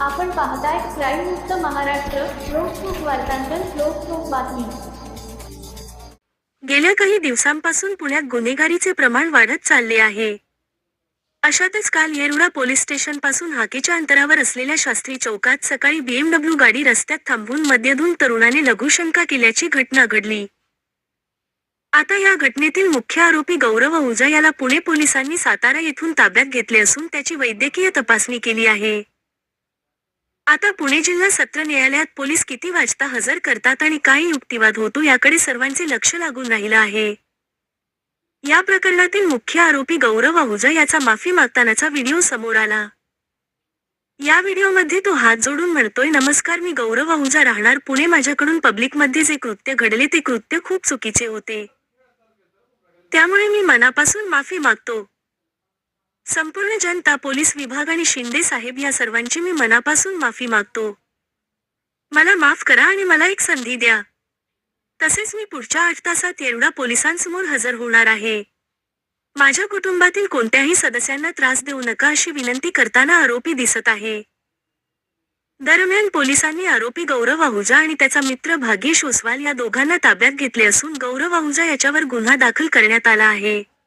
आपण पाहताय क्राईम मुक्त महाराष्ट्र लोकसुख वार्तांकन लोकसुख बातमी. गेल्या काही दिवसांपासून पुण्यात गुन्हेगारीचे प्रमाण वाढत चालले आहे. अशातच काल येरुळा पोलीस स्टेशनपासून हाकेच्या अंतरावर असलेल्या शास्त्री चौकात सकाळी बीएमडब्ल्यू गाडी रस्त्यात थांबवून मद्यधून तरुणाने लघुशंका केल्याची घटना घडली. आता या घटनेतील मुख्य आरोपी गौरव उजा याला पुणे पोलिसांनी सातारा येथून ताब्यात घेतले असून त्याची वैद्यकीय तपासणी केली आहे. आता पुणे जिल्हा सत्र न्यायालयात पोलीस किती वाजता हजर करतात आणि काय युक्तिवाद होतो याकडे सर्वांचे लक्ष लागून राहिलं आहे. या प्रकरणातील मुख्य आरोपी गौरव आहुजा याचा माफी मागतानाचा व्हिडिओ समोर आला. या व्हिडिओमध्ये तो हात जोडून म्हणतोय नमस्कार मी गौरव आहुजा राहणार पुणे. माझ्याकडून पब्लिकमध्ये जे कृत्य घडले ते कृत्य खूप चुकीचे होते. त्यामुळे मी मनापासून माफी मागतो. संपूर्ण जनता पोलीस विभाग आणि शिंदे साहेब या सर्वांची मी मनापासून माफी मागतो. मला माफ करा आणि मला एक संधी द्या. तसेच मी पुढच्या आठ तासात येरवडा पोलिसांसमोर हजर होणार आहे. माझ्या कुटुंबातील कोणत्याही सदस्यांना त्रास देऊ नका अशी विनंती करताना आरोपी दिसत आहे. दरम्यान पोलिसांनी आरोपी गौरव आहुजा आणि त्याचा मित्र भाग्येश ओसवाल या दोघांना ताब्यात घेतले असून गौरव आहुजा याच्यावर गुन्हा दाखल करण्यात आला आहे.